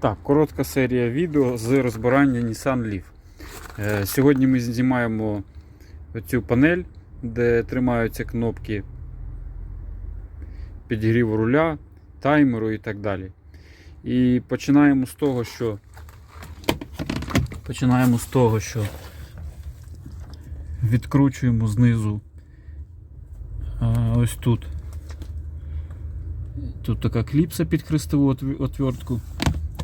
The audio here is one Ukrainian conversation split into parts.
Так, коротка серія відео з розбирання Nissan Leaf. Е, Сьогодні ми знімаємо цю панель, де тримаються кнопки підігріву руля, таймеру і так далі. І починаємо з того, що починаємо з того, що відкручуємо знизу ось тут. Тут така кліпса під хрестову отв- отвертку.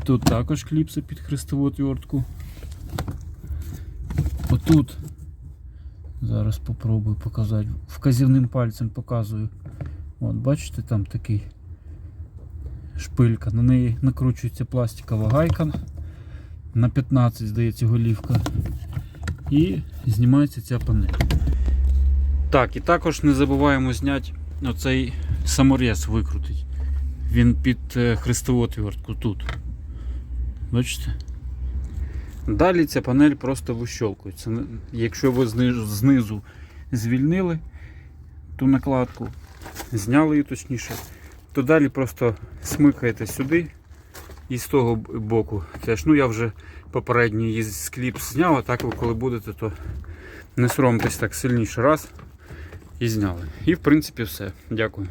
Тут також кліпси під хрестову отвертку. Отут. Зараз попробую показати. Вказівним пальцем показую. От, бачите, там такий шпилька. На неї накручується пластикова гайка. На 15, здається, голівка. І знімається ця панель. Так, і також не забуваємо зняти оцей саморез викрутить. Він під е, хрестову отвертку тут. Бачите? Далі ця панель просто вищолкується. Якщо ви знизу, звільнили ту накладку, зняли її точніше, то далі просто смикаєте сюди і з того боку. Теж, ну я вже попередній з зняв, а так ви коли будете, то не соромтесь так сильніше раз і зняли. І в принципі все. Дякую.